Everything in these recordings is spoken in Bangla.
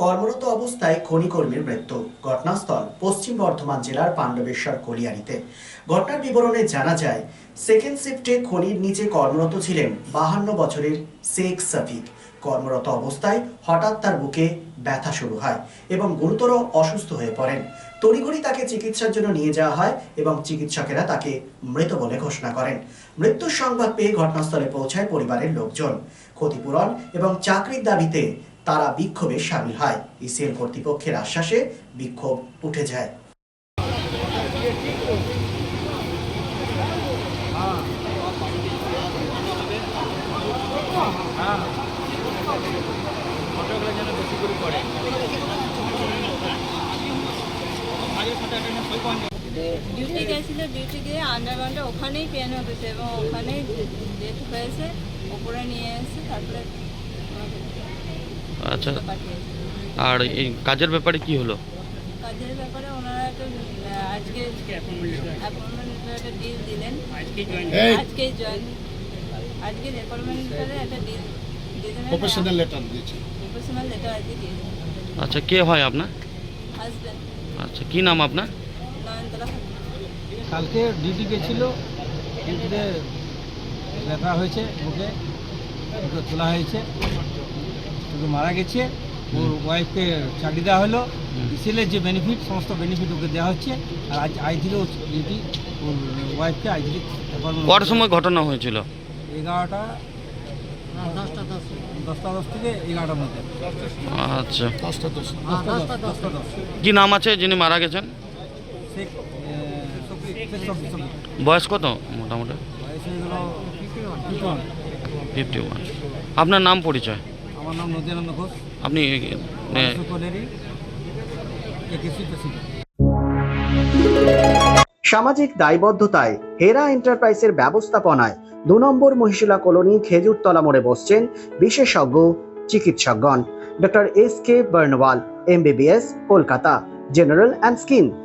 কর্মরত অবস্থায় খনিকর্মীর মৃত্যু। ঘটনাস্থল পশ্চিম বর্ধমান জেলার পাণ্ডবেশ্বর কলিয়ারিতে। ঘটনার বিবরণে জানা যায় সেকেন্ড শিফটে খনির নিচে কর্মরত ছিলেন বাহান্ন বছরের শেখ সফিক কর্মরত অবস্থায় হঠাৎ তার বুকে ব্যথা শুরু হয় এবং গুরুতর অসুস্থ হয়ে পড়েন। তড়িঘড়ি তাকে চিকিৎসার জন্য নিয়ে যাওয়া হয় এবং চিকিৎসকেরা তাকে মৃত বলে ঘোষণা করেন। মৃত্যুর সংবাদ পেয়ে ঘটনাস্থলে পৌঁছায় পরিবারের লোকজন। ক্ষতিপূরণ এবং চাকরির দাবিতে তারা বিক্ষোভে সামিল হয়। ইসিএল কর্তৃপক্ষের আশ্বাসে বিক্ষোভ উঠে যায়। ডিউটি গেছিল ডিউটি গিয়ে আন্ডারগ্রাউন্ডে ওখানেই পেন হতেছে এবং ওখানেই ডেথ হয়েছে ওপরে নিয়ে এসে তারপরে আচ্ছা আর এই কাজের ব্যাপারে কি হলো? কাজের ব্যাপারে ওনারা একটা আজকে অ্যাপয়েন্টমেন্ট একটা ডিল দিলেন। আজকে জয়েন আজকেই জয়েন আজকে অ্যাপয়েন্টমেন্টের একটা ডিল দিলেন। প্রফেশনাল লেটার দিয়েছে। প্রফেশনাল লেটার আজকে দিয়েছে আচ্ছা কে হয় আপনার? হাজব্যান্ড আচ্ছা কি নাম আপনার? নয়নতলা কালকে ডিউটি গেছিল ব্যথা হয়েছে বুকে ওকে তোলা হয়েছে। শুধু মারা গেছে। ওর ওয়াইফকে চাকরি দেওয়া হলো। ইসিএলের যে বেনিফিট সমস্ত বেনিফিট ওকে দেওয়া হচ্ছে। আর আজ আজ দিলে ও ডিউটি ওর ওয়াইফকে আজ দিলে কটার সময় ঘটনা হয়েছিল? এগারোটা দশটা দশ। দশটা দশ থেকে এগারোটার মধ্যে। আচ্ছা। দশটা দশ। দশটা দশ কি নাম আছে যিনি মারা গেছেন? বয়স কত মোটামুটি? বয়স হয়ে গেল ফিফটি ওয়ান আপনার নাম পরিচয়? আমার নাম নদীনন্দ ঘোষ। আপনি সামাজিক দায়বদ্ধতায় হেরা এন্টারপ্রাইজের ব্যবস্থাপনায় দু নম্বর মহিশিলা কলোনি খেজুরতলা মোড়ে বসছেন বিশেষজ্ঞ চিকিৎসকগণ। Doctor S K Barnwal MBBS Kolkata. General and skin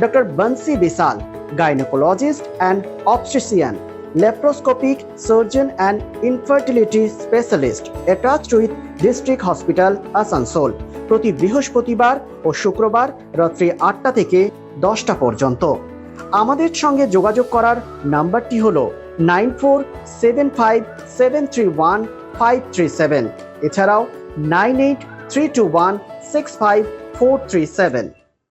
Doctor Bansi Bishal gynaecologist and obstetrician laparoscopic surgeon and infertility specialist attached with district hospital Asansol প্রতি বৃহস্পতিবার ও শুক্রবার রাত্রি আটটা থেকে দশটা পর্যন্ত। আমাদের সঙ্গে যোগাযোগ করার নাম্বারটি হল nine four seven five seven three one five three seven. এছাড়াও nine eight three two one six five four three seven.